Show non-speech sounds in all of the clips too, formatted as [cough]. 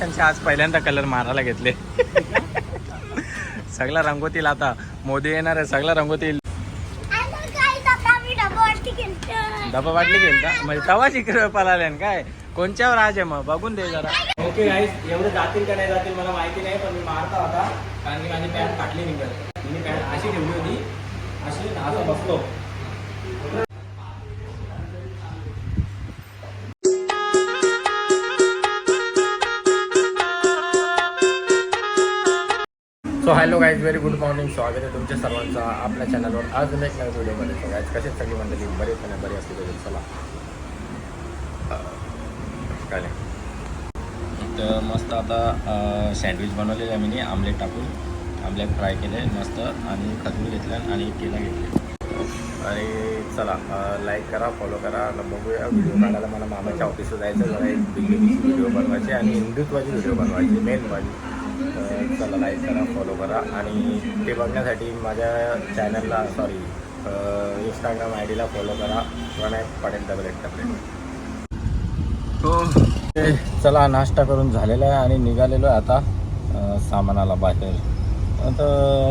वर्षांचे आज पहिल्यांदा कलर मारायला घेतले. सगळा रंगोतील आता. मोदी येणार आहे सगळा रंगोतील. डबा वाटली गेल का म्हणजे तवा इकडे पळाले काय? कोणच्यावर आज आहे मग? बघून दे जरा. ओके गाईस एवढे जातील का नाही जातील मला माहिती नाही पण मी मारता होता कारण की माझी पॅन्ट फाटली निघत. मी पॅन्ट अशी ठेवली होती अशी असं बसलो. Hello guys very good morning स्वागत आहे तुमच्या सर्वांचा आपल्या चॅनलवर आज एक नवीन व्हिडिओमध्ये सो गाईज कसे सगळी मंडळी? बरेच नाही? बरी असली पाहिजे चला. काय तर मस्त आता सँडविच बनवलेलं आहे मी आमलेट टाकून. आमलेट फ्राय केले मस्त. आणि खजूर घेतलं आणि केला घेतले. आणि चला. लाईक करा फॉलो करा. बघूया व्हिडिओ काढायला मला मामाच्या ऑफिसला जायचं जरा एक व्हिडिओ बनवायचे आणि हिंदुत्वाची व्हिडिओ बनवायची मेन माझी चला लाईक करा फॉलो करा. आणि ते बघण्यासाठी माझ्या चॅनलला सॉरी इंस्टाग्राम आय डीला फॉलो करा. प्रणय पडेल डबल एट डबल चला नाश्ता करून झालेला आहे आणि निघालेलो आहे आता सामानाला बाहेर. आता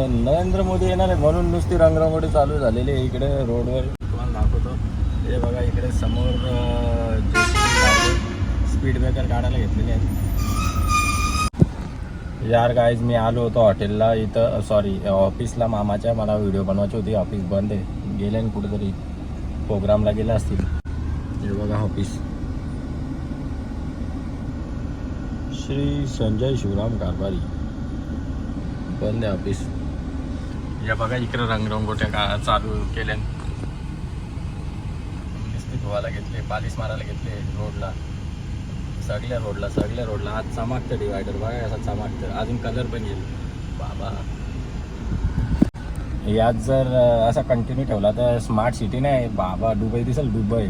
नरेंद्र मोदी येणार आहे म्हणून नुसती रंगरंगोटी चालू झालेली आहे इकडे रोडवर. तुम्हाला दाखवतो. हे बघा इकडे समोर स्पीड ब्रेकर काढायला घेतलेले आहेत. यार गाईज मी आलो होतो हॉटेलला इथं सॉरी ऑफिसला मामाच्या मला व्हिडिओ बनवायची होती. ऑफिस बंद आहे. गेले ना कुठेतरी. प्रोग्रामला गेला असतील. हे बघा ऑफिस श्री संजय शिवराम कारभारी. बंद आहे ऑफिस या बघा इकडे रंगरंगोट्या का चालू केल्या धुवायला घेतले पालिश मारायला घेतले रोडला सगळ्या रोडला सगळ्या रोडला आज चमाकतं डिवायडर बघा असा चमाकतं. अजून कलर पण येईल. बाबा. यात जर असा कंटिन्यू ठेवला तर स्मार्ट सिटी नाही. बाबा दुबई दिसेल दुबई.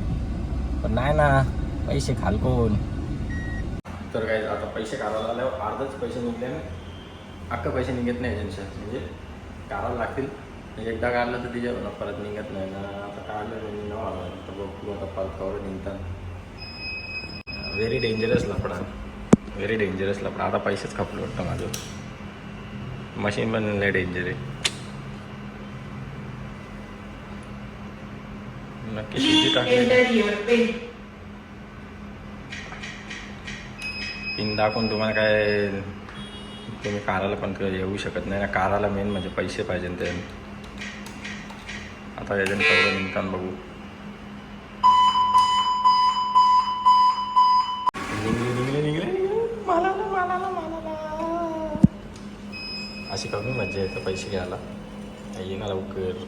पण नाही ना. पैसे खालकोन तर काय आता पैसे काढायला आल्यावर अर्धच पैसे निघले ना. अख्खा पैसे निघत नाही त्यांच्या म्हणजे काढायला लागतील. एकदा काढलं तर तिच्या परत निघत नाही ना. आता काढलं म्हणजे न तर बघू आता परत कवर निघतात. व्हेरी डेंजरस लफडा व्हेरी डेंजरस लफडा आता पैसेच खपलं वाटतं माझं मशीन पण लय डेंजर आहे. नक्की टाकली. पिन दाखवून तुम्हाला काय तुम्ही काराला पण येऊ शकत नाही. ना काराला मेन म्हणजे पैसे पाहिजे ते आता एजंट निघताना बघू निघले निघले निघले निघले मला ना, मला ना, मला ना. अशी कमी मजा येतं पैसे घ्यायला ये ना लवकर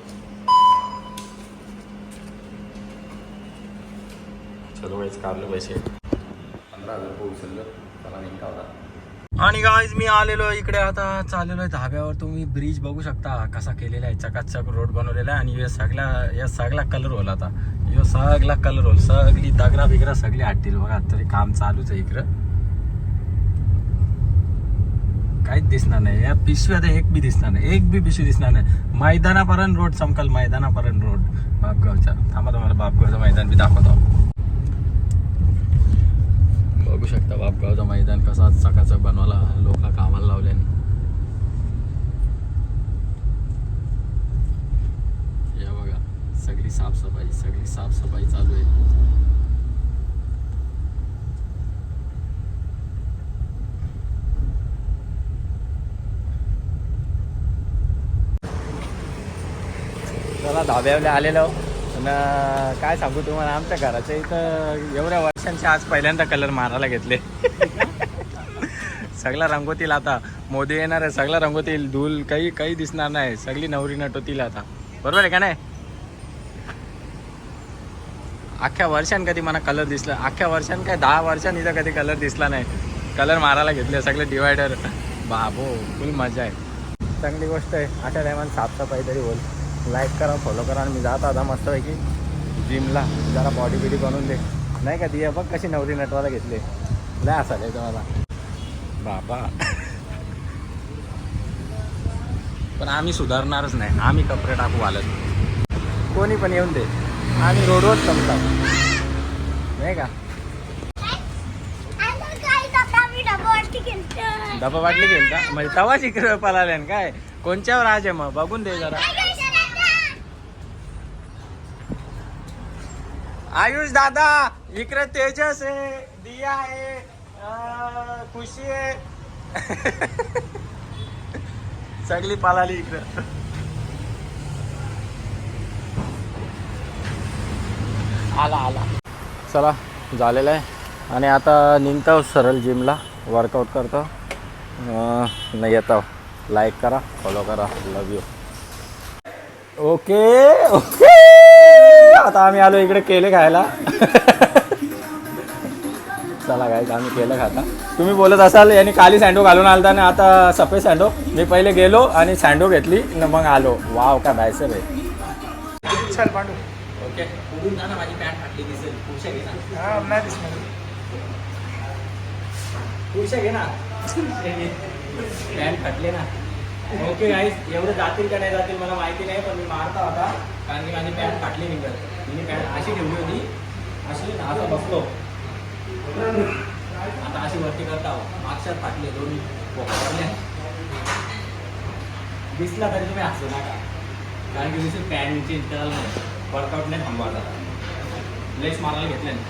चलो वाईच काढलं पैसे पंधरा हजार रुपये उचललं चला निघता होता आणि गाईज मी आलेलो इकडे. आता चाललेलो आहे धाब्यावर. तुम्ही ब्रिज बघू शकता. कसा केलेला आहे. चकाचक रोड बनवलेला आहे. आणि या सगळ्या या सगळा कलर होल आता. यो सगळा कलर होल सगळी दगरा बिगरा सगळी हटतील बघा तरी काम चालूच आहे इकडं. काहीच दिसणार नाही. या पिशव्या तर एक बी दिसणार नाही. एक बी पिशवी दिसणार नाही. मैदानापर्यंत रोड समकाल मैदानापर्यंत रोड. बापगावचा. थांबा तुम्हाला बापगावचं मैदान बी दाखवतो. बघू शकता बापगावचं मैदान कसा सकाळचं बनवायला लोक कामाला लावले. या बघा. सगळी साफसफाई सगळी साफसफाई चालू आहे. चला आलेलो काय सांगू तुम्हाला आमच्या घराच्या इथं एवढ्या वर्षांचे आज पहिल्यांदा कलर मारायला घेतले. सगळा रंगवतील आता. मोदी येणार आहे सगळा रंगवतील धूल काही काही दिसणार नाही. सगळी नवरी नटवतील आता. बरोबर आहे का नाही? अख्ख्या वर्षान कधी मला कलर दिसला अख्ख्या वर्षान काय दहा वर्षांनी इथं कधी कलर दिसला नाही. कलर मारायला घेतले सगळे डिवायडर. बाबो फुल मजा आहे. चांगली गोष्ट आहे. अशा टायमाला साफसफाई तरी बोल लाईक करा फॉलो करा आणि मी जात आता मस्तपैकी जिमला जरा बॉडी बिडी बनवून दे. नाही का दिया बघ कशी नवरी नटवायला घेतले. लय असाल तुम्हाला बाबा. पण आम्ही सुधारणारच नाही. आम्ही कपडे टाकू आलत कोणी पण येऊन दे. आम्ही रोडवर संपतात नाही का? डबा वाटली घेईल का म्हणजे तवा इकडे पळाले ना काय? कोणच्यावर आज आहे मग? बघून दे जरा. आयुष दादा इकडे तेजस आहे दिया आहे खुशी आहे. [laughs] सगळी पालाली इकडे. आला आला. चला झालेलं आहे. आणि आता निघतो सरळ जिमला वर्कआउट करतो. नाही येतो लाईक करा फॉलो करा. लव यू ओके ओके आता आम्ही आलो इकडे केले खायला. चला काय आम्ही केलं खाता. तुम्ही बोलत असाल यांनी खाली सँडो घालून आलता आणि आता सफेद सँडो मी पहिले गेलो आणि सँडो घेतली न मग आलो. वाव काय बायसर आहे. चल पांडू. ओके उडून जा ना माझी पॅन्ट फाटली दिसेल. पुरुषा घे ना. हा नाही दिसणार पुरुषा घे ना. पॅन्ट फाटले ना. ओके गाईस एवढं जातील का नाही जातील मला माहिती नाही पण मी मारता होता. कारण की माझी पॅन्ट फाटली निघत. मी पॅन्ट अशी ठेवली होती अशी ना असं बसलो. आता अशी वरती करता आहो. मागच्यात फाटले दोन्ही. पोकळले दिसला तरी तुम्ही हसू नका. कारण की दिसेल पॅन्ट चेंज करायला नाही वर्कआउट नाही थांबवायचा लेस मारायला घेतले नाही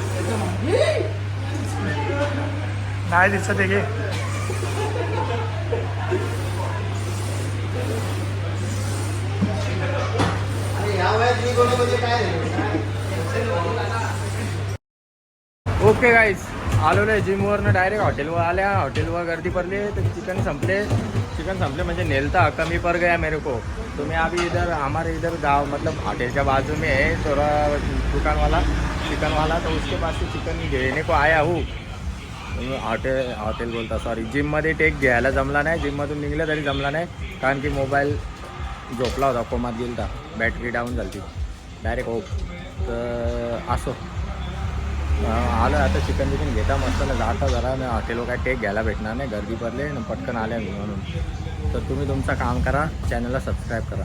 नाही दिसत आहे ओके गाईज आलो नाही जिमवरनं डायरेक्ट हॉटेलवर आल्या हॉटेलवर गर्दी पडली तर चिकन संपले. चिकन संपले म्हणजे नेलता कमी पड़ गया मेरे को. तो मैं अभी इधर हमारे इधर गांव मतलब होटल के बाजू में है थोड़ा दुकान वाला चिकन वाला तो उसके पास से चिकन घेने को आया हूँ. हॉटेल हॉटेल बोलता सॉरी जिममध्ये टेक घ्यायला जमला नाही जिममधून निघलं तरी जमला नाही कारण की मोबाईल झोपला होता कोमात गेलता बॅटरी डाऊन झाली डायरेक्ट हो तर असो. आलं आता चिकन बिकन घेता मस्त जाता जरा ना काय टेक घ्यायला भेटणार नाही गर्दी पडले आणि पटकन आल्या मी म्हणून. तर तुम्ही तुमचं काम करा चॅनलला सबस्क्राईब करा.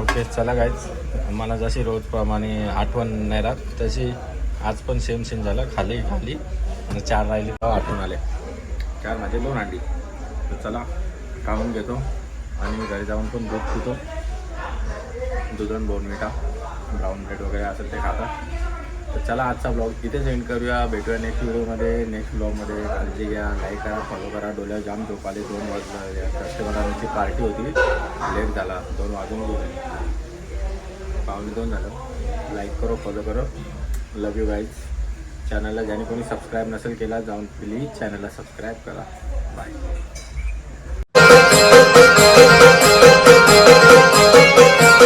ओके चला गायच मला जशी रोजप्रमाणे आठवण नाही राहत तशी आज पण सेम सेम झालं खाली खाली आणि चार राहिले आठवण आले. चार माझे दोन अंडी तर चला काढून घेतो. आणि घरी जाऊन पण दूध पितो दुधन बोर्नविटा ब्राऊन ब्रेड वगैरे असेल ते खाता. तर चला आजचा ब्लॉग इथेच एंड करूया. भेटूया नेक्स्ट व्हिडिओमध्ये नेक्स्ट ब्लॉगमध्ये काळजी घ्या लाईक करा फॉलो करा. डोल्यावर जाम झोपाले दोन वाजता कस्टमरांची पार्टी होती. लेट झाला. दोन वाजून गेले. पावणे दोन झालं. लाईक करो फॉलो करो. लव यू गाईज चॅनलला ज्याने कोणी सबस्क्राईब नसेल केला जाऊन प्लीज चॅनलला सबस्क्राईब करा. Bye Música